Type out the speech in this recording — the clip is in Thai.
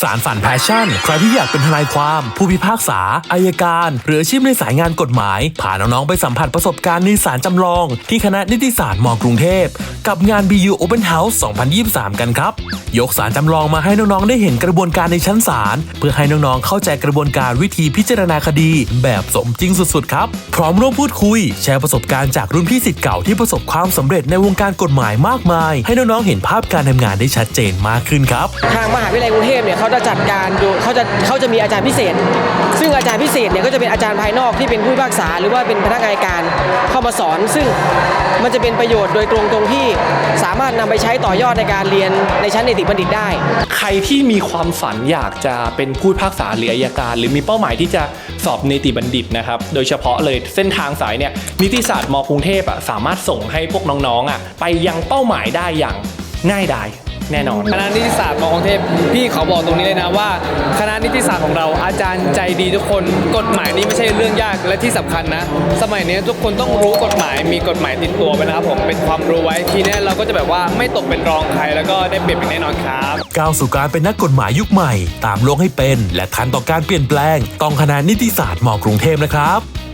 สารฝันแพชชั่น ใครที่อยากเป็นทนายความ ผู้พิพากษาอายการ หรืออาชีพในสายงานกฎหมายพาน้องๆไปสัมผัสประสบการณ์ในศาลจำลอง ที่คณะนิติศาสตร์มอกรุงเทพ กับงาน BU Open House 2023 กันครับ ยกสารจำลองมาให้น้องๆได้เห็นกระบวนการในชั้นศาลเพื่อให้น้องๆเข้าใจกระบวนการวิธีพิจารณาคดี แบบสมจริงสุดๆครับพร้อมร่วมพูดคุย แชร์ประสบการณ์จากรุ่นพี่สิทธิ์เก่าที่ประสบความสำเร็จในวงการกฎหมายมากมาย ให้น้องๆเห็นภาพการทำงานได้ชัดเจนมากขึ้นครับทางมหาวิทยาลัยกรุงเทพเนี่ยเขาจะจัดการดูเขาจะเขาจะมีอาจารย์พิเศษ ซึ่งอาจารย์พิเศษเนี่ยก็จะเป็นอาจารย์ภายนอกที่เป็นผู้พิพากษา หรือว่าเป็นพนักงานการเข้ามาสอน ซึ่งมันจะเป็นประโยชน์โดยตรงตรงที่สามารถนำไปใช้ต่อยอดในการเรียนในชั้นเนติบัณฑิตได้ ใครที่มีความฝันอยากจะเป็นผู้พิพากษาหรืออัยการ หรือมีเป้าหมายที่จะสอบเนติบัณฑิตนะครับโดยเฉพาะเลยเส้นทางสายเนี่ยนิติศาสตร์มกรุงเทพอะสามารถส่งให้พวกน้องๆอะไปยังเป้าหมายได้อย่างง่ายดาย แน่นอน คณะนิติศาสตร์มอกรุงเทพพี่เขาบอกตรงนี้เลยนะว่า คณะนิติศาสตร์ของเราอาจารย์ใจดีทุกคนกฎหมายนี้ไม่ใช่เรื่องยากและที่สำคัญนะ สมัยนี้ทุกคนต้องรู้กฎหมายมีกฎหมายติดตัวไปนะครับผมเป็นความรู้ไว้ทีเนี้ยเราก็จะแบบว่าไม่ตกเป็นรองใครแล้วก็ได้เปรียบอย่างแน่นอนครับก้าวสู่การเป็นนักกฎหมายยุคใหม่ ตามโลกให้เป็น และทันต่อการเปลี่ยนแปลงต้องคณะนิติศาสตร์มกรุงเทพนะครับ